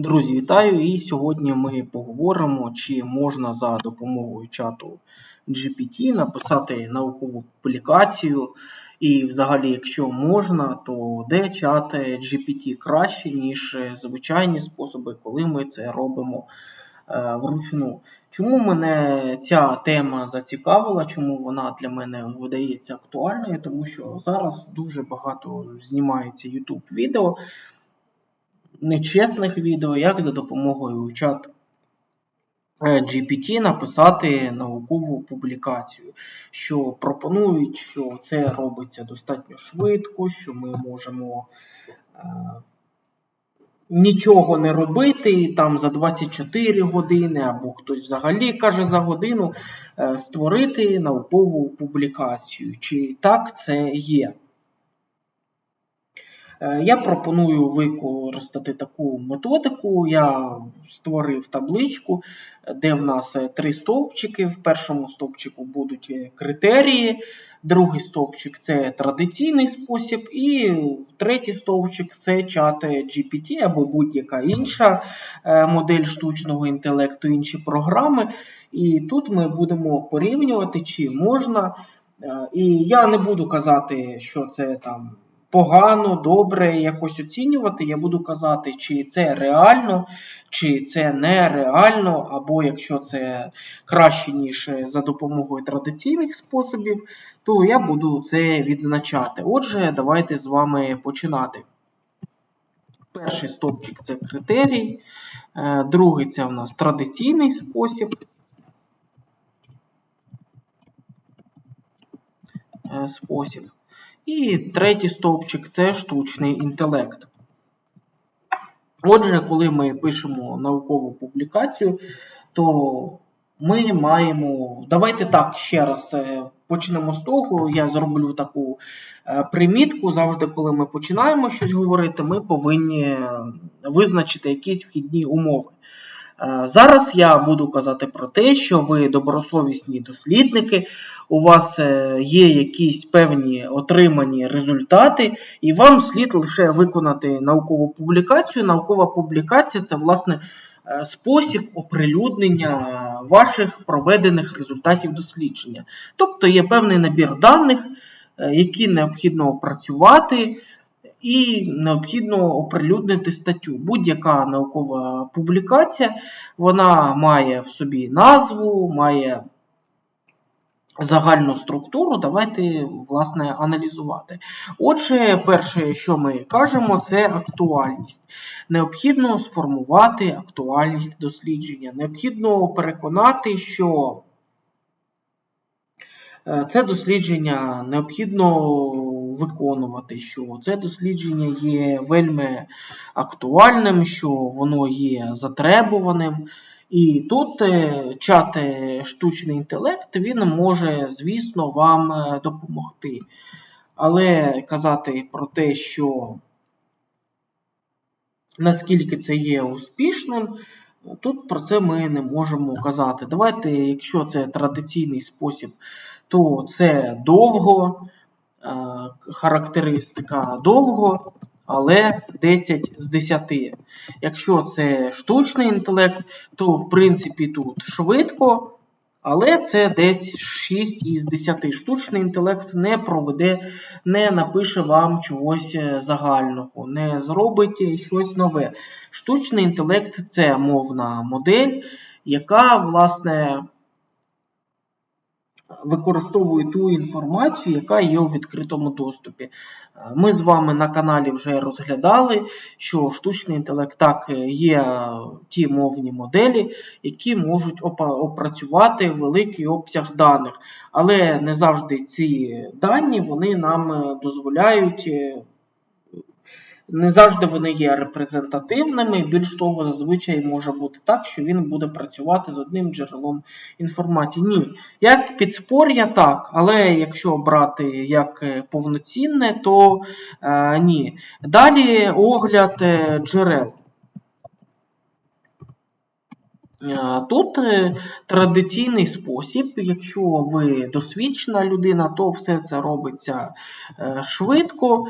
Друзі, вітаю! І сьогодні ми поговоримо, чи можна за допомогою чату GPT написати наукову публікацію. І взагалі, якщо можна, то де чат GPT краще, ніж звичайні способи, коли ми це робимо е, вручну. Чому мене ця тема зацікавила, чому вона для мене видається актуальною? Тому що зараз дуже багато знімається YouTube відео нечесних відео, як за допомогою чат е, GPT написати наукову публікацію, що пропонують, що це робиться достатньо швидко, що ми можемо е, нічого не робити там за 24 години, або хтось взагалі каже за годину е, створити наукову публікацію. Чи так це є? Е, Я пропоную використати таку методику. Я створив табличку, де в нас е, три стовпчики. В першому стовпчику будуть е, критерії, другий стовпчик це традиційний спосіб, і третій стовпчик це чат GPT або будь-яка інша модель штучного інтелекту, інші програми. І тут ми будемо порівнювати, чи можна. І я не буду казати, що це там погано, добре якось оцінювати, я буду казати, чи це реально, чи це нереально, або якщо це краще, ніж за допомогою традиційних способів, то я буду це відзначати. Отже, давайте з вами починати. Перший стопчик це критерій, е, другий це у нас традиційний спосіб. Е, спосіб. І третій стовпчик це штучний інтелект. Отже, коли ми пишемо наукову публікацію, то ми маємо. Давайте так ще раз е, почнемо з того. Я зроблю таку е, примітку. Завжди, коли ми починаємо щось говорити, ми повинні визначити якісь вхідні умови. Е, зараз я буду казати про те, що ви добросовісні дослідники, у вас е, є якісь певні отримані результати, і вам слід лише виконати наукову публікацію. Наукова публікація це, власне, е, спосіб оприлюднення ваших проведених результатів дослідження. Тобто є певний набір даних, які необхідно опрацювати і необхідно оприлюднити статтю. Будь-яка наукова публікація вона має в собі назву, має загальну структуру. Давайте, власне, аналізувати. Отже, перше, що ми кажемо, це актуальність. Необхідно сформувати актуальність дослідження. Необхідно переконати, що е, це дослідження необхідно виконувати, що це дослідження є вельми актуальним, що воно є затребуваним. І тут е, чат е, штучний інтелект він може, звісно, вам е, допомогти. Але казати про те, що наскільки це є успішним, тут про це ми не можемо казати. Давайте, якщо це традиційний спосіб, то це довго. Е, характеристика довго, але 10 з 10. Якщо це штучний інтелект, то в принципі тут швидко, але це десь 6 із 10. Штучний інтелект не проведе, не напише вам чогось е, загального, не зробить щось нове. Штучний інтелект це мовна модель, яка, власне, використовую ту інформацію, яка є у відкритому доступі. Е, ми з вами на каналі вже розглядали, що штучний інтелект так е, є ті мовні моделі, які можуть опрацювати великий обсяг даних. Але не завжди ці дані вони нам е, дозволяють не завжди вони є репрезентативними, більш того, зазвичай може бути так, що він буде працювати з одним джерелом інформації. Ні. Як підспор'я, так, але якщо брати як е, повноцінне, то е, ні. Далі огляд е, джерел. Е, Тут е, традиційний спосіб, якщо ви досвідчена людина, то все це робиться е, швидко.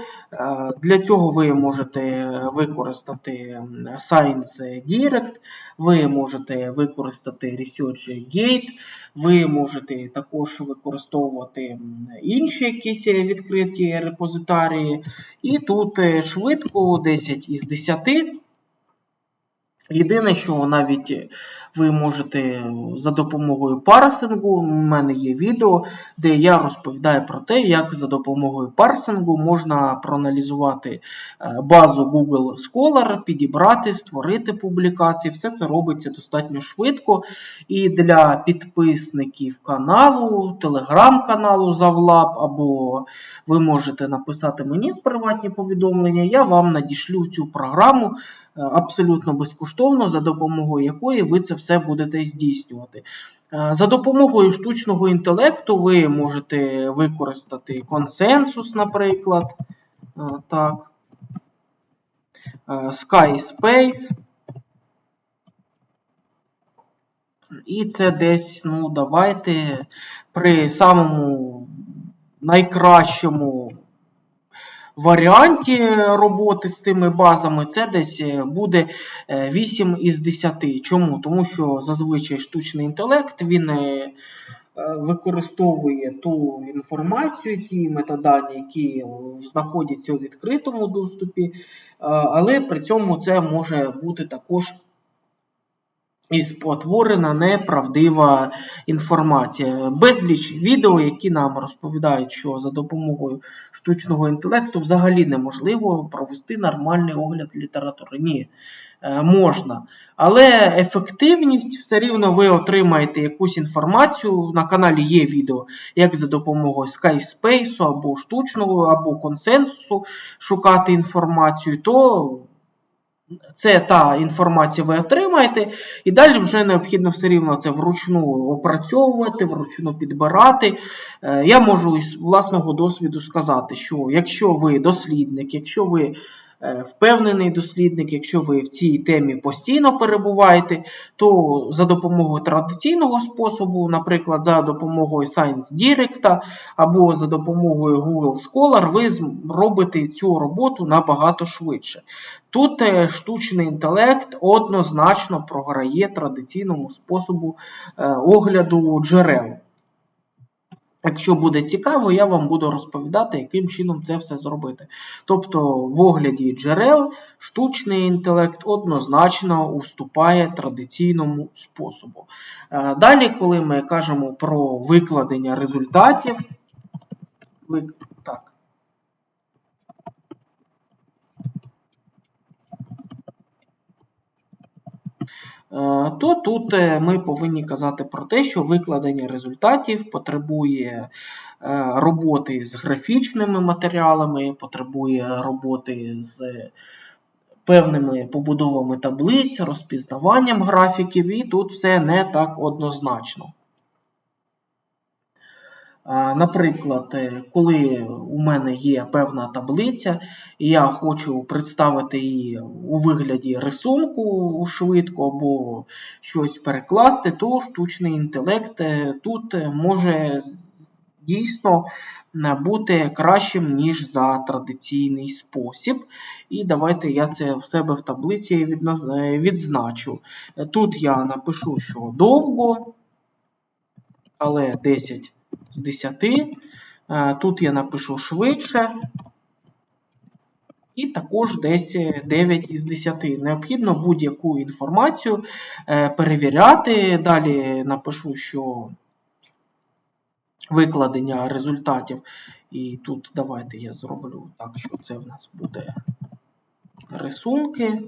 Для цього ви можете використати Science Direct, ви можете використати ResearchGate, ви можете також використовувати інші якісь відкриті репозитарії. І тут швидко 10 із 10. Єдине, що навіть ви можете за допомогою парсингу, у мене є відео, де я розповідаю про те, як за допомогою парсингу можна проаналізувати е, базу Google Scholar, підібрати, створити публікації. Все це робиться достатньо швидко. І для підписників каналу, телеграм-каналу Завлаб, або ви можете написати мені в приватні повідомлення, я вам надішлю цю програму абсолютно безкоштовно, за допомогою якої ви це все будете здійснювати. Е, За допомогою штучного інтелекту ви можете використати консенсус, наприклад. Е, Так. Е, SkySpace. І це десь, ну, давайте при самому найкращому варіанті роботи з цими базами це десь е, буде е, 8 із 10. Чому? Тому що зазвичай штучний інтелект він е, е, використовує ту інформацію, ті метадані, які знаходяться у відкритому доступі, е, але при цьому це може бути також і спотворена неправдива інформація. Безліч відео, які нам розповідають, що за допомогою штучного інтелекту взагалі неможливо провести нормальний огляд літератури. Ні, е, можна. Але ефективність все рівно ви отримаєте якусь інформацію. На каналі є відео, як за допомогою SkySpace або штучного, або консенсусу шукати інформацію, то це та інформація ви отримаєте, і далі вже необхідно все рівно це вручну опрацьовувати, вручну підбирати. Е, Я можу із власного досвіду сказати, що якщо ви дослідник, якщо ви впевнений дослідник, якщо ви в цій темі постійно перебуваєте, то за допомогою традиційного способу, наприклад, за допомогою Science Direct або за допомогою Google Scholar, ви робите цю роботу набагато швидше. Тут е, штучний інтелект однозначно програє традиційному способу е, огляду джерел. Якщо буде цікаво, я вам буду розповідати, яким чином це все зробити. Тобто, в огляді джерел штучний інтелект однозначно уступає традиційному способу. Е, Далі, коли ми кажемо про викладення результатів, так. Е, то тут е, ми повинні казати про те, що викладення результатів потребує е, роботи з графічними матеріалами, потребує роботи з певними побудовами таблиць, розпізнаванням графіків, і тут все не так однозначно. Наприклад, е, коли у мене є певна таблиця, і я хочу представити її у вигляді рисунку швидко або щось перекласти, то штучний інтелект е, тут може дійсно бути кращим, ніж за традиційний спосіб. І давайте я це в себе в таблиці е, відзначу. Тут я напишу, що довго, але 10 з 10. Е, Тут я напишу швидше. І також десь 9 із 10. Необхідно будь-яку інформацію е, перевіряти. Далі напишу, що викладення результатів. І тут давайте я зроблю так, що це в нас буде рисунки.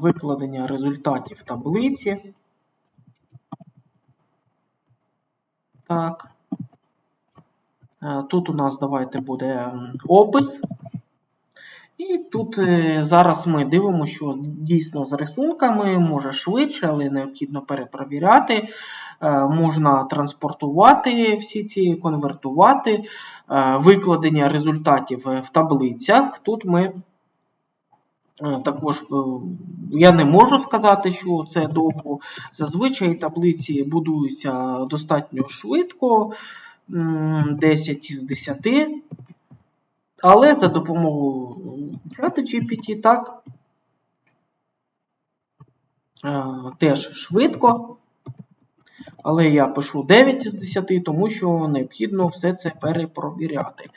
Викладення результатів таблиці. Так. Е, Тут у нас давайте буде опис. І тут е, зараз ми дивимося, що дійсно з рисунками може швидше, але необхідно перепровіряти. Е, Можна транспортувати всі ці, конвертувати, Е, викладення результатів е, в таблицях. Тут ми Е, Також е, я не можу сказати, що це довго. Зазвичай таблиці будуються достатньо швидко, 10 із 10. Але за допомогою чата GPT так е, теж швидко. Але я пишу 9 із 10, тому що необхідно все це перепровіряти.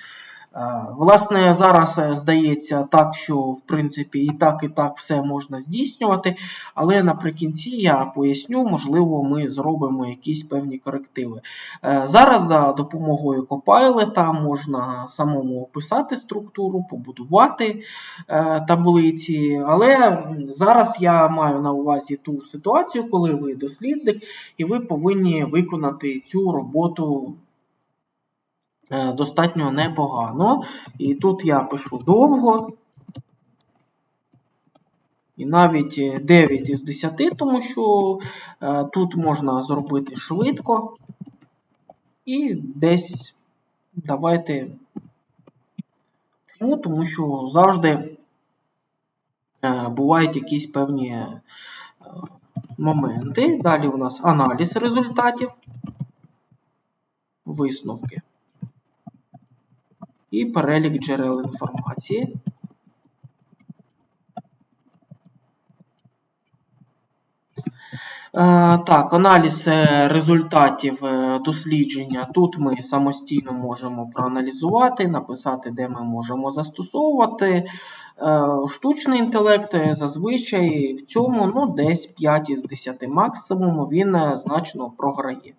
Е, Власне, зараз е, здається так, що в принципі і так, і так все можна здійснювати, але наприкінці я поясню, можливо, ми зробимо якісь певні корективи. Е, Зараз за допомогою Copilot можна самому описати структуру, побудувати таблиці, але зараз я маю на увазі ту ситуацію, коли ви дослідник і ви повинні виконати цю роботу достатньо непогано. І тут я пишу довго. І навіть е, 9 із 10, тому що е, тут можна зробити швидко. І десь давайте. Чому? Тому що завжди е, бувають якісь певні е, моменти. Далі у нас аналіз результатів, висновки і перелік джерел інформації. Е, Так, аналіз е, результатів е, дослідження. Тут ми самостійно можемо проаналізувати, написати, де ми можемо застосовувати. Штучний інтелект зазвичай в цьому ну, десь 5 із 10 максимум він значно програє.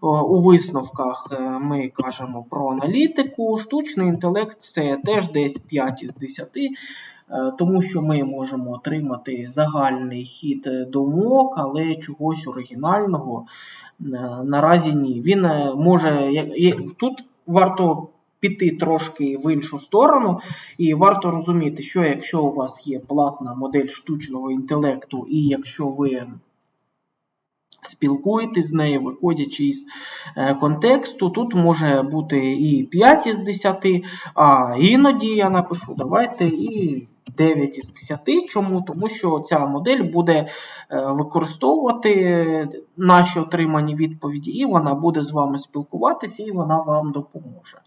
О, У висновках е, ми кажемо про аналітику. Штучний інтелект це теж десь 5 із 10. е, Тому що ми можемо отримати загальний хід е, думок, але чогось оригінального е, наразі ні. Він е, може тут варто піти трошки в іншу сторону, і варто розуміти, що якщо у вас є платна модель штучного інтелекту, і якщо ви спілкуєтесь з нею, виходячи із е, контексту, тут може бути і 5 із 10, а іноді я напишу, давайте і 9 із 10. Чому? Тому що ця модель буде е, використовувати наші отримані відповіді, і вона буде з вами спілкуватися, і вона вам допоможе.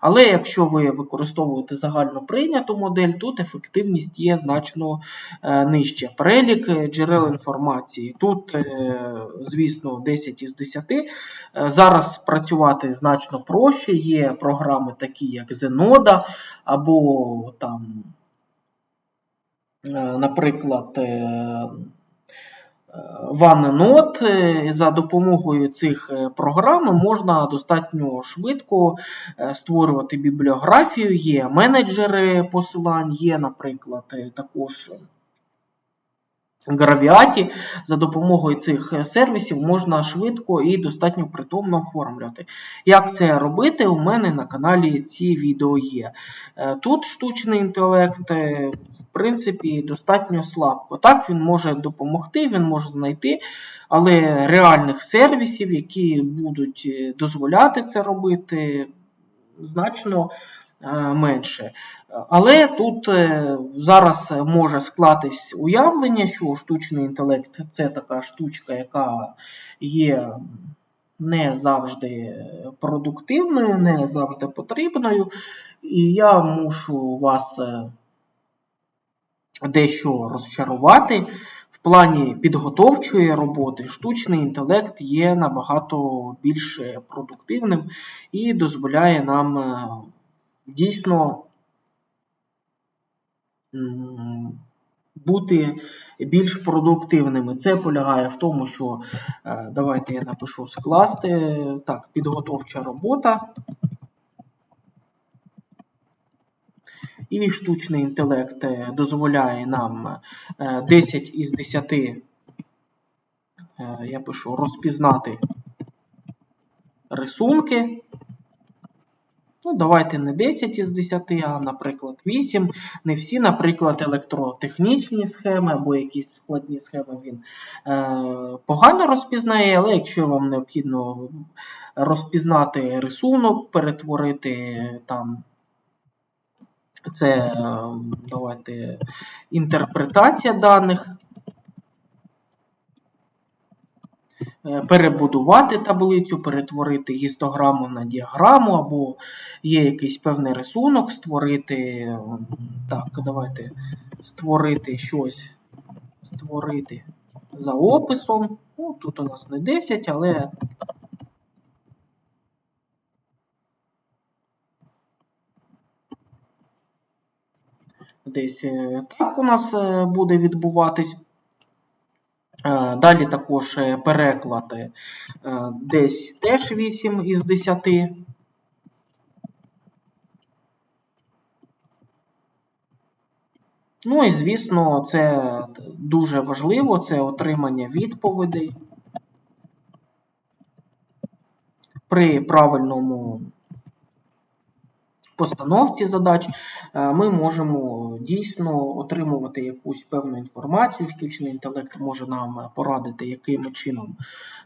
Але якщо ви використовуєте загально прийняту модель, тут ефективність є значно е, нижче. Перелік е, джерел інформації. Тут, е, звісно, 10 із 10. Е, Зараз працювати значно проще. Є програми такі, як Zenoda, або там, наприклад, OneNote. За допомогою цих е, програм можна достатньо швидко е, створювати бібліографію, є менеджери посилань, є, наприклад, е, також Гравіаті. За допомогою цих е, сервісів можна швидко і достатньо притомно оформлювати. Як це робити, у мене на каналі ці відео є. Е, Тут штучний інтелект, е, в принципі, достатньо слабко. Так, він може допомогти, він може знайти, але реальних сервісів, які будуть дозволяти це робити, значно менше. Але тут е, зараз може склатись уявлення, що штучний інтелект це така штучка, яка є не завжди продуктивною, не завжди потрібною. І я мушу вас е, дещо розчарувати. В плані підготовчої роботи штучний інтелект є набагато більш продуктивним і дозволяє нам е, дійсно бути більш продуктивними. Це полягає в тому, що е, давайте я напишу скласти так, підготовча робота. І штучний інтелект е, дозволяє нам е, 10 із 10, е, я пишу, розпізнати рисунки. Ну, давайте не 10 із 10, а, наприклад, 8. Не всі, наприклад, електротехнічні схеми або якісь складні схеми він е, погано розпізнає, але якщо вам необхідно розпізнати рисунок, перетворити там Це е, давайте інтерпретація даних. Е, Перебудувати таблицю, перетворити гістограму на діаграму, або є якийсь певний рисунок, створити. Так, давайте створити щось, створити за описом. Ну, тут у нас не 10, але десь е, так у нас е, буде відбуватись. Е, Далі також е, переклад е, десь теж 8 із 10. Ну і звісно, це дуже важливо, це отримання відповідей. При правильному постановці задач е, ми можемо дійсно отримувати якусь певну інформацію. Штучний інтелект може нам порадити, яким чином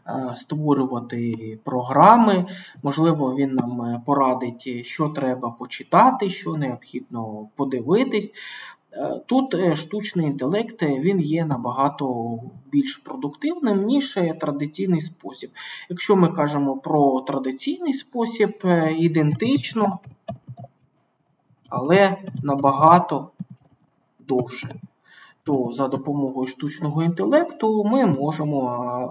е, створювати програми. Можливо, він нам е, порадить, що треба почитати, що необхідно подивитись. Е, Тут е, штучний інтелект е, він є набагато більш продуктивним, ніж е, традиційний спосіб. Якщо ми кажемо про традиційний спосіб, е, ідентично, але набагато довше. То за допомогою штучного інтелекту ми можемо,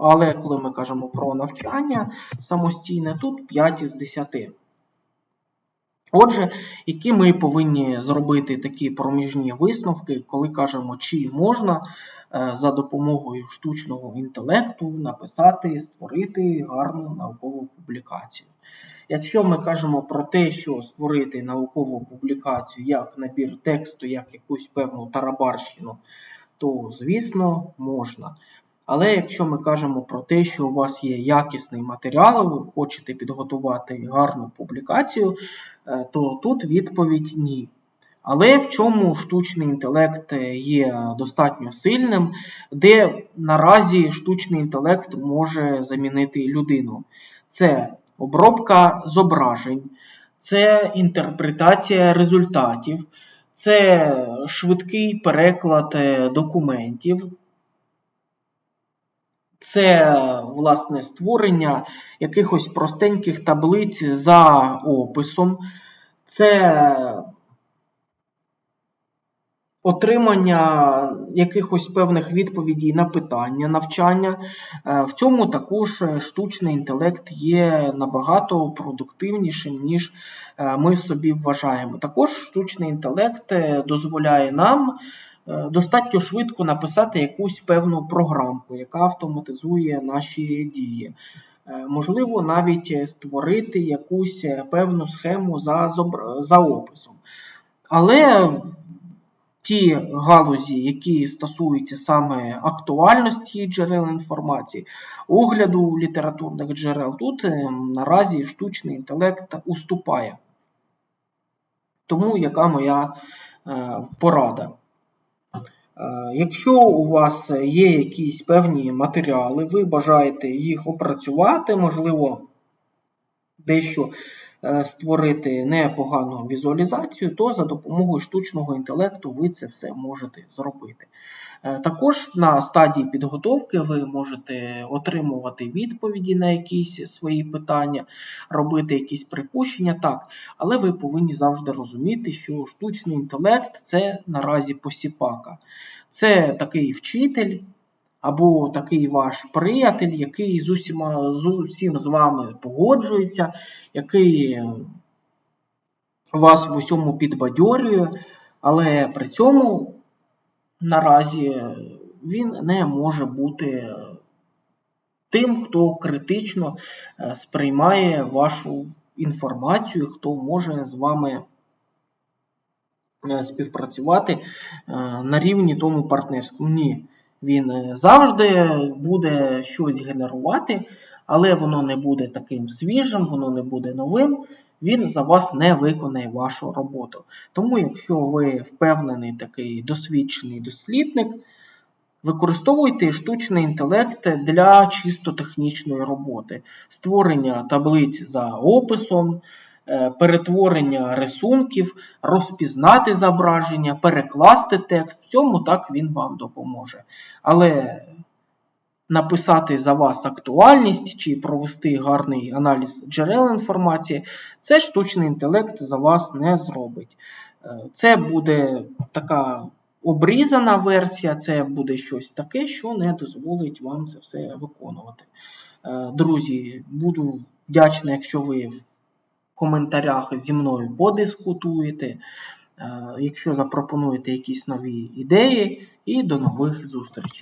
але коли ми кажемо про навчання самостійне, тут 5 із 10. Отже, які ми повинні зробити такі проміжні висновки, коли кажемо, чи можна е, за допомогою штучного інтелекту написати, створити гарну наукову публікацію. Якщо ми кажемо про те, що створити наукову публікацію як набір тексту, як якусь певну тарабарщину, то звісно можна. Але якщо ми кажемо про те, що у вас є якісний матеріал, ви хочете підготувати гарну публікацію, е, то тут відповідь ні. Але в чому штучний інтелект є достатньо сильним, де наразі штучний інтелект може замінити людину? Це обробка зображень, це інтерпретація результатів, це швидкий переклад е, документів. Це, власне, створення якихось простеньких таблиць за описом, це отримання якихось певних відповідей на питання навчання. Е, В цьому також е, штучний інтелект є набагато продуктивнішим, ніж е, ми собі вважаємо. Також штучний інтелект дозволяє нам достатньо швидко написати якусь певну програмку, яка автоматизує наші дії. Можливо, навіть створити якусь певну схему за, за описом. Але ті галузі, які стосуються саме актуальності джерел інформації, огляду літературних джерел, тут е, наразі штучний інтелект уступає. Тому яка моя е, порада? Е, Якщо у вас є якісь певні матеріали, ви бажаєте їх опрацювати, можливо, дещо створити непогану візуалізацію, то за допомогою штучного інтелекту ви це все можете зробити. Е, Також на стадії підготовки ви можете отримувати відповіді на якісь свої питання, робити якісь припущення, так, але ви повинні завжди розуміти, що штучний інтелект це наразі посіпака. Це такий вчитель або такий ваш приятель, який з усіма, з усім з вами погоджується, який вас в усьому підбадьорює, але при цьому наразі він не може бути тим, хто критично е, сприймає вашу інформацію, хто може з вами е, співпрацювати е, на рівні тому партнерському. Ні. Він е, завжди буде щось генерувати, але воно не буде таким свіжим, воно не буде новим. Він за вас не виконає вашу роботу. Тому, якщо ви впевнений такий досвідчений дослідник, використовуйте штучний інтелект для чисто технічної роботи, створення таблиць за описом, перетворення рисунків, розпізнати зображення, перекласти текст. В цьому так він вам допоможе. Але написати за вас актуальність чи провести гарний аналіз джерел інформації, це штучний інтелект за вас не зробить. Е, Це буде така обрізана версія, це буде щось таке, що не дозволить вам це все виконувати. Е, Друзі, буду вдячний, якщо ви в коментарях зі мною подискутуєте, е, якщо запропонуєте якісь нові ідеї, і до нових зустрічей.